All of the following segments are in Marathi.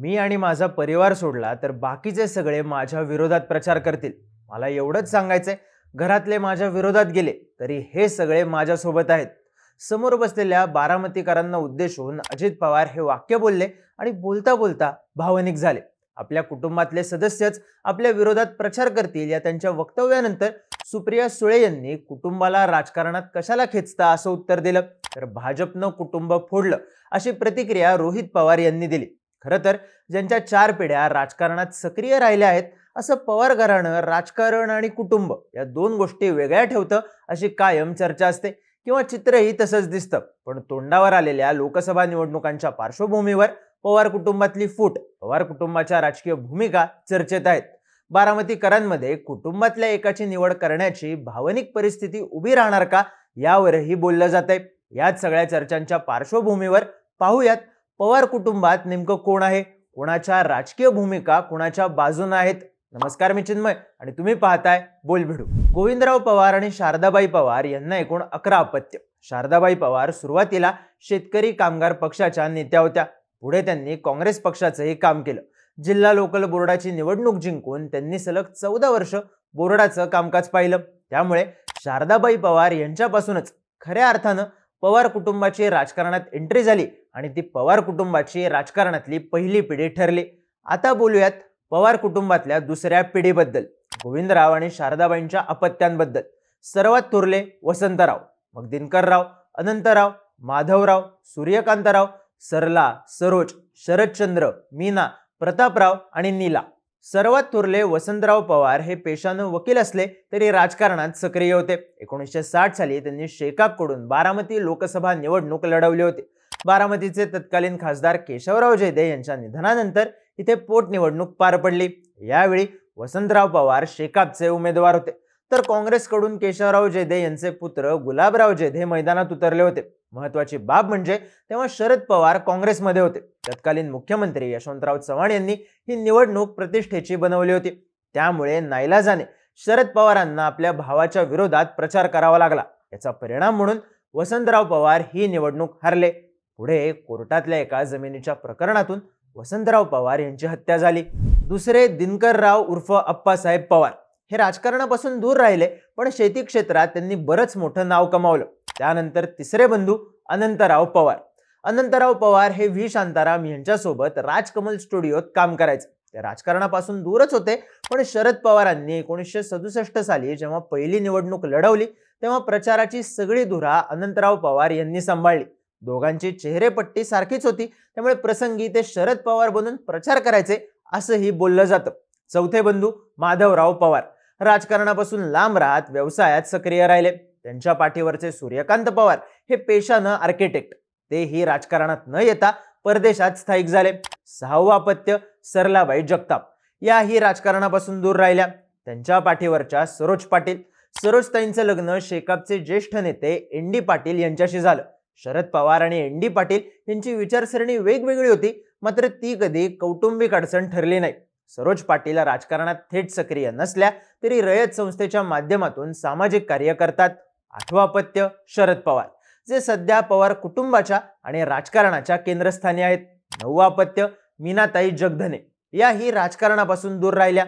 मी आणि माझा परिवार सोडला तर बाकीचे सगळे माझ्या विरोधात प्रचार करतील. मला एवढंच सांगायचंय घरातले माझ्या विरोधात गेले तरी हे सगळे माझ्यासोबत आहेत. समोर बसलेल्या बारामतीकरांना उद्देशून अजित पवार हे वाक्य बोलले आणि बोलता बोलता भावनिक झाले. आपल्या कुटुंबातले सदस्यच आपल्या विरोधात प्रचार करतील या त्यांच्या वक्तव्यानंतर सुप्रिया सुळे यांनी कुटुंबाला राजकारणात कशाला खेचता असं उत्तर दिलं. तर भाजपनं कुटुंब फोडलं अशी प्रतिक्रिया रोहित पवार यांनी दिली. खरं तर ज्यांच्या चार पिढ्या राजकारणात सक्रिय राहिल्या आहेत असं पवार घराणं राजकारण आणि कुटुंब या दोन गोष्टी वेगळ्या ठेवतं अशी कायम चर्चा असते किंवा चित्रही तसंच दिसतं. पण तोंडावर आलेल्या लोकसभा निवडणुकांच्या पार्श्वभूमीवर पवार कुटुंबातली फूट पवार कुटुंबाच्या राजकीय भूमिका चर्चेत आहेत. बारामतीकरांमध्ये कुटुंबातल्या एकाची निवड करण्याची भावनिक परिस्थिती उभी राहणार का यावरही बोललं जात आहे याच सगळ्या चर्चांच्या पार्श्वभूमीवर पाहूयात पवार कुटुंबात नेमकं कोण आहे? कोणाच्या राजकीय भूमिका कोणाच्या बाजूने आहेत? नमस्कार मी चिन्मय आणि तुम्ही पाहताय बोलभिडू. गोविंदराव पवार आणि शारदाबाई पवार यांना एकूण अकरा अपत्य. शारदाबाई पवार सुरुवातीला शेतकरी कामगार पक्षाच्या नेत्या होत्या. पुढे त्यांनी काँग्रेस पक्षाचंही काम केलं. जिल्हा लोकल बोर्डाची निवडणूक जिंकून त्यांनी सलग चौदा वर्ष बोर्डाचं कामकाज पाहिलं. त्यामुळे शारदाबाई पवार यांच्यापासूनच खऱ्या अर्थानं पवार कुटुंबाची राजकारणात एंट्री झाली आणि ती पवार कुटुंबाची राजकारणातली पहिली पिढी ठरली. आता बोलूयात पवार कुटुंबातल्या दुसऱ्या पिढीबद्दल गोविंदराव आणि शारदाबाईंच्या अपत्यांबद्दल. सर्वात थोरले वसंतराव मग दिनकरराव अनंतराव माधवराव सूर्यकांतराव सरला सरोज शरदचंद्र मीना प्रतापराव आणि नीला. सर्वात थोरले वसंतराव पवार हे पेशानं वकील असले तरी राजकारणात सक्रिय होते. एकोणीसशे साठ साली त्यांनी शेकापकडून बारामती लोकसभा निवडणूक लढवली होती. बारामतीचे तत्कालीन खासदार केशवराव जयदे यांच्या निधनानंतर इथे पोटनिवडणूक पार पडली. यावेळी वसंतराव पवार शेकापचे उमेदवार होते. तर काँग्रेसकडून केशवराव जेधे यांचे पुत्र गुलाबराव जेधे मैदानात उतरले होते. महत्वाची बाब म्हणजे तेव्हा शरद पवार काँग्रेसमध्ये होते. तत्कालीन मुख्यमंत्री यशवंतराव चव्हाण यांनी ही निवडणूक प्रतिष्ठेची बनवली होती. त्यामुळे नाईलाजाने शरद पवारांना आपल्या भावाच्या विरोधात प्रचार करावा लागला. याचा परिणाम म्हणून वसंतराव पवार ही निवडणूक हरले. पुढे कोर्टातल्या एका जमिनीच्या प्रकरणातून वसंतराव पवार यांची हत्या झाली. दुसरे दिनकरराव उर्फ अप्पासाहेब पवार. हे राजकारणापासून दूर राहिले पण शेती क्षेत्रात त्यांनी बरंच मोठं नाव कमावलं. त्यानंतर तिसरे बंधू अनंतराव पवार. अनंतराव पवार हे व्ही. शांताराम यांच्यासोबत राजकमल स्टुडिओत काम करायचे. ते राजकारणापासून दूरच होते पण शरद पवारांनी एकोणीसशे सदुसष्ट साली जेव्हा पहिली निवडणूक लढवली तेव्हा प्रचाराची सगळी धुरा अनंतराव पवार यांनी सांभाळली. दोघांची चेहरेपट्टी सारखीच होती त्यामुळे प्रसंगी ते शरद पवार बनून प्रचार करायचे असंही बोललं जातं. चौथे बंधू माधवराव पवार. राजकारणापासून लांब राहत व्यवसायात सक्रिय राहिले. त्यांच्या पाठीवरचे सूर्यकांत पवार हे पेशानं आर्किटेक्ट तेही राजकारणात न येता परदेशात स्थायिक झाले. सहावं अपत्य सरलाबाई जगताप. याही राजकारणापासून दूर राहिल्या. त्यांच्या पाठीवरच्या सरोज पाटील. सरोजताईंचं लग्न शेकापचे ज्येष्ठ नेते एन डी पाटील यांच्याशी झालं. शरद पवार आणि एन डी पाटील यांची विचारसरणी वेगवेगळी होती. मात्र ती कधी कौटुंबिक अडचण ठरली नाही. सरोज पाटील राजकारणात थेट सक्रिय नसल्या तरी रयत संस्थेच्या माध्यमातून सामाजिक कार्य करतात. आठवापत्य शरद पवार जे सध्या पवार कुटुंबाच्या आणि राजकारणाच्या केंद्रस्थानी आहेत. नववापत्य मीनाताई जगधने याही राजकारणापासून दूर राहिल्या.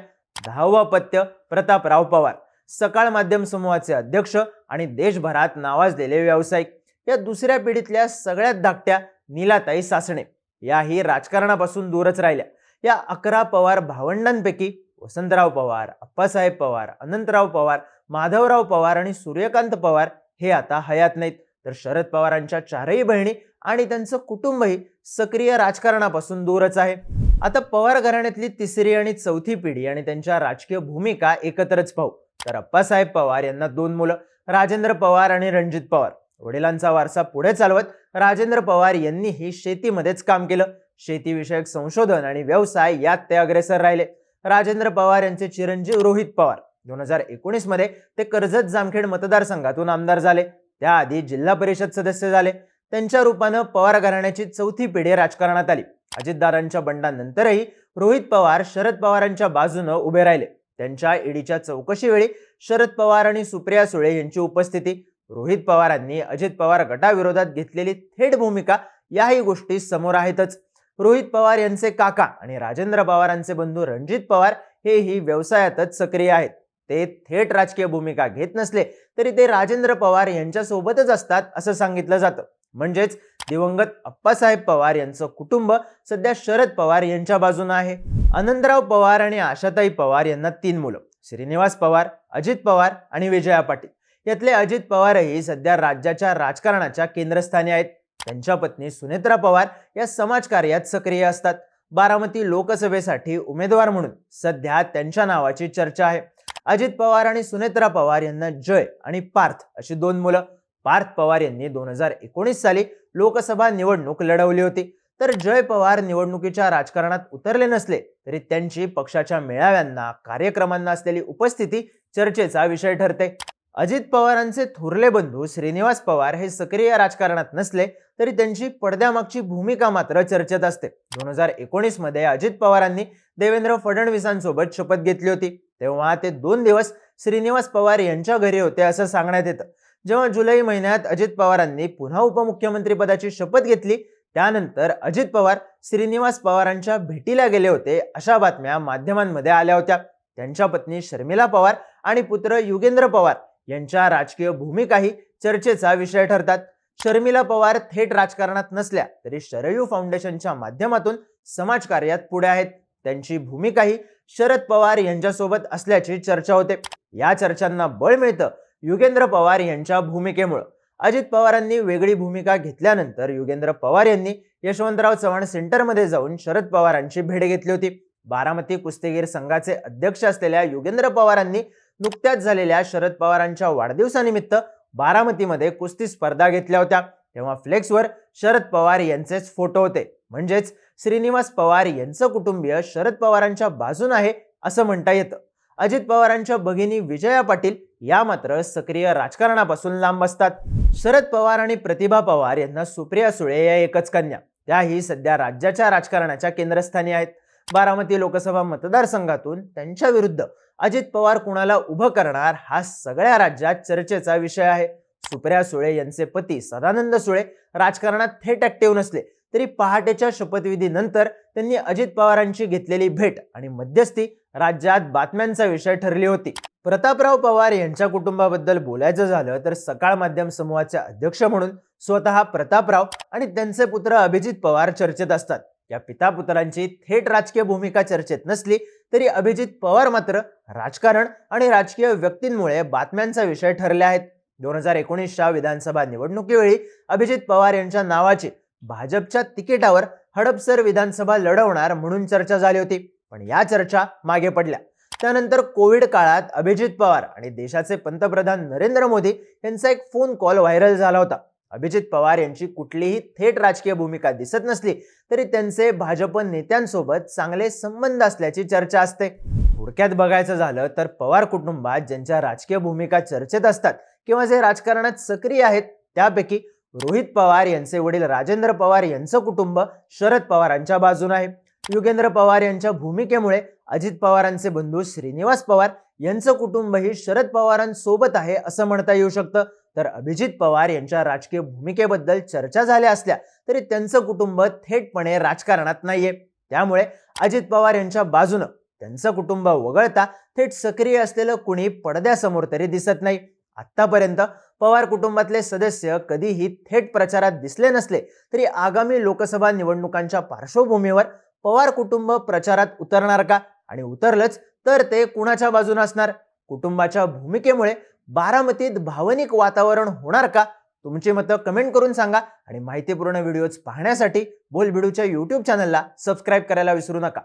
दहावा अपत्य प्रतापराव पवार सकाळ माध्यम समूहाचे अध्यक्ष आणि देशभरात नावाजलेले व्यावसायिक. या दुसऱ्या पिढीतल्या सगळ्यात धाकट्या नीलाताई सासणे याही राजकारणापासून दूरच राहिल्या. या अकरा पवार भावंडांपैकी वसंतराव पवार अप्पासाहेब पवार अनंतराव पवार माधवराव पवार आणि सूर्यकांत पवार हे आता हयात नाहीत. तर शरद पवारांच्या चारही बहिणी आणि त्यांचं कुटुंबही सक्रिय राजकारणापासून दूरच आहे. आता पवार घराण्यातली तिसरी आणि चौथी पिढी आणि त्यांच्या राजकीय भूमिका एकत्रच पाहू. तर अप्पासाहेब पवार यांना दोन मुलं राजेंद्र पवार आणि रणजित पवार. वडिलांचा वारसा पुढे चालवत राजेंद्र पवार यांनीही शेतीमध्येच काम केलं. शेतीविषयक संशोधन आणि व्यवसाय यात ते अग्रेसर राहिले. राजेंद्र पवार यांचे चिरंजीव रोहित पवार. दोन हजार एकोणीसमध्ये ते कर्जत जामखेड मतदारसंघातून आमदार झाले. त्याआधी जिल्हा परिषद सदस्य झाले. त्यांच्या रूपानं पवार घराण्याची चौथी पिढी राजकारणात आली. अजितदारांच्या बंडानंतरही रोहित पवार शरद पवारांच्या बाजूनं उभे राहिले. त्यांच्या ईडीच्या चौकशीवेळी शरद पवार आणि सुप्रिया सुळे यांची उपस्थिती रोहित पवारांनी अजित पवार गटाविरोधात घेतलेली थेट भूमिका याही गोष्टी समोर आहेतच. रोहित पवार यांचे काका आणि राजेंद्र पवारांचे बंधू रणजित पवार हेही व्यवसायातच सक्रिय आहेत. ते थेट राजकीय भूमिका घेत नसले तरी ते राजेंद्र पवार यांच्यासोबतच असतात असं सांगितलं जातं. म्हणजेच दिवंगत अप्पासाहेब पवार यांचं कुटुंब सध्या शरद पवार यांच्या बाजूनं आहे. आनंदराव पवार आणि आशाताई पवार यांना तीन मुलं श्रीनिवास पवार अजित पवार आणि विजया पाटील. यातले अजित पवारही सध्या राज्याच्या राजकारणाच्या केंद्रस्थानी आहेत. त्यांच्या पत्नी सुनेत्रा पवार या समाजकार्यात सक्रिय असतात. बारामती लोकसभेसाठी उमेदवार म्हणून सध्या त्यांच्या नावाची चर्चा आहे. अजित पवार आणि सुनेत्रा पवार यांना जय आणि पार्थ अशी दोन मुलं. पार्थ पवार यांनी दोन हजार एकोणीस साली लोकसभा निवडणूक लढवली होती. तर जय पवार निवडणुकीच्या राजकारणात उतरले नसले तरी त्यांची पक्षाच्या मेळाव्यांना कार्यक्रमांना असलेली उपस्थिती चर्चेचा विषय ठरते. अजित पवारांचे थोरले बंधू श्रीनिवास पवार हे सक्रिय राजकारणात नसले तरी त्यांची पडद्यामागची भूमिका मात्र चर्चेत असते. दोन हजार एकोणीसमध्ये अजित पवारांनी देवेंद्र फडणवीसांसोबत शपथ घेतली होती. तेव्हा ते दोन दिवस श्रीनिवास पवार यांच्या घरी होते असं सांगण्यात येतं. जेव्हा जुलै महिन्यात अजित पवारांनी पुन्हा उपमुख्यमंत्री पदाची शपथ घेतली त्यानंतर अजित पवार श्रीनिवास पवारांच्या भेटीला गेले होते अशा बातम्या माध्यमांमध्ये आल्या होत्या. त्यांच्या पत्नी शर्मिला पवार आणि पुत्र युगेंद्र पवार यांच्या राजकीय भूमिकाही चर्चेचा विषय ठरतात. शर्मिला पवार थेट राजकारणात नसल्या तरी शरयू फाउंडेशनच्या माध्यमातून समाजकार्यात पुढे आहेत. त्यांची भूमिकाही शरद पवार यांच्यासोबत असल्याची चर्चा होते. या चर्चांना बळ मिळतं युगेंद्र पवार यांच्या भूमिकेमुळं. अजित पवारांनी वेगळी भूमिका घेतल्यानंतर युगेंद्र पवार यांनी यशवंतराव चव्हाण सेंटरमध्ये जाऊन शरद पवारांची भेट घेतली होती. बारामती कुस्तीगीर संघाचे अध्यक्ष असलेल्या युगेंद्र पवारांनी नुकत्याच झालेल्या शरद पवारांच्या वाढदिवसानिमित्त बारामतीमध्ये कुस्ती स्पर्धा घेतल्या होत्या. तेव्हा फ्लेक्सवर शरद पवार यांचेच फोटो होते. म्हणजेच श्रीनिवास पवार यांचं कुटुंबीय शरद पवारांच्या बाजून आहे असं म्हणता येतं. अजित पवारांच्या भगिनी विजया पाटील या मात्र सक्रिय राजकारणापासून लांब असतात. शरद पवार आणि प्रतिभा पवार यांना सुप्रिया सुळे या एकच कन्या. त्याही सध्या राज्याच्या राजकारणाच्या केंद्रस्थानी आहेत. बारामती लोकसभा मतदारसंघातून त्यांच्या विरुद्ध अजित पवार कुणाला उभं करणार हा सगळ्या राज्यात चर्चेचा विषय आहे. सुप्रिया सुळे यांचे पती सदानंद सुळे राजकारणात थेट ऍक्टिव्ह नसले तरी पहाटेच्या शपथविधीनंतर त्यांनी अजित पवारांची घेतलेली भेट आणि मध्यस्थी राज्यात बातम्यांचा विषय ठरली होती. प्रतापराव पवार यांच्या कुटुंबाबद्दल बोलायचं झालं तर सकाळ माध्यम समूहाचे अध्यक्ष म्हणून स्वतः प्रतापराव आणि त्यांचे पुत्र अभिजित पवार चर्चेत असतात. या पिता पुत्रांची थेट राजकीय भूमिका चर्चेत नसली तरी अभिजित पवार मात्र राजकारण आणि राजकीय व्यक्तींमुळे बातम्यांचा विषय ठरले आहेत. दोन हजार एकोणीसच्या विधानसभा निवडणुकीवेळी अभिजित पवार यांच्या नावाची भाजपच्या तिकिटावर हडपसर विधानसभा लढवणार म्हणून चर्चा झाली होती. पण या चर्चा मागे पडल्या. त्यानंतर कोविड काळात अभिजित पवार आणि देशाचे पंतप्रधान नरेंद्र मोदी यांचा एक फोन कॉल व्हायरल झाला होता. अभिजित पवार यांची कुठलीही थेट राजकीय भूमिका दिसत नसली तरी त्यांचे भाजप नेत्यांसोबत चांगले संबंध असल्याची चर्चा असते. थोडक्यात बघायचं झालं तर पवार कुटुंबात ज्यांच्या राजकीय भूमिका चर्चेत असतात किंवा जे राजकारणात सक्रिय आहेत त्यापैकी रोहित पवार यांचे वडील राजेंद्र पवार यांचं कुटुंब शरद पवारांच्या बाजून आहे. युगेंद्र पवार यांच्या भूमिकेमुळे अजित पवारांचे बंधू श्रीनिवास पवार यांचं कुटुंबही शरद पवारांसोबत आहे असं म्हणता येऊ शकतं. तर अभिजित पवार यांच्या राजकीय भूमिकेबद्दल चर्चा झाल्या असल्या तरी त्यांचं कुटुंब थेटपणे राजकारणात नाहीये. त्यामुळे अजित पवार यांच्या बाजूनं त्यांचं कुटुंब वगळता थेट सक्रिय असलेलं कुणी पडद्यासमोर तरी दिसत नाही. आत्तापर्यंत पवार कुटुंबातले सदस्य कधीही थेट प्रचारात दिसले नसले तरी आगामी लोकसभा निवडणुकांच्या पार्श्वभूमीवर पवार कुटुंब प्रचारात उतरणार का? आणि उतरलंच तर ते कुणाच्या बाजूने असणार? कुटुंबाच्या भूमिकेमुळे बारामतीत भावनिक वातावरण होणार का? तुमची मतं कमेंट करून सांगा आणि माहितीपूर्ण व्हिडिओज पाहण्यासाठी बोलबिडूच्या यूट्यूब चॅनलला सबस्क्राईब करायला विसरू नका.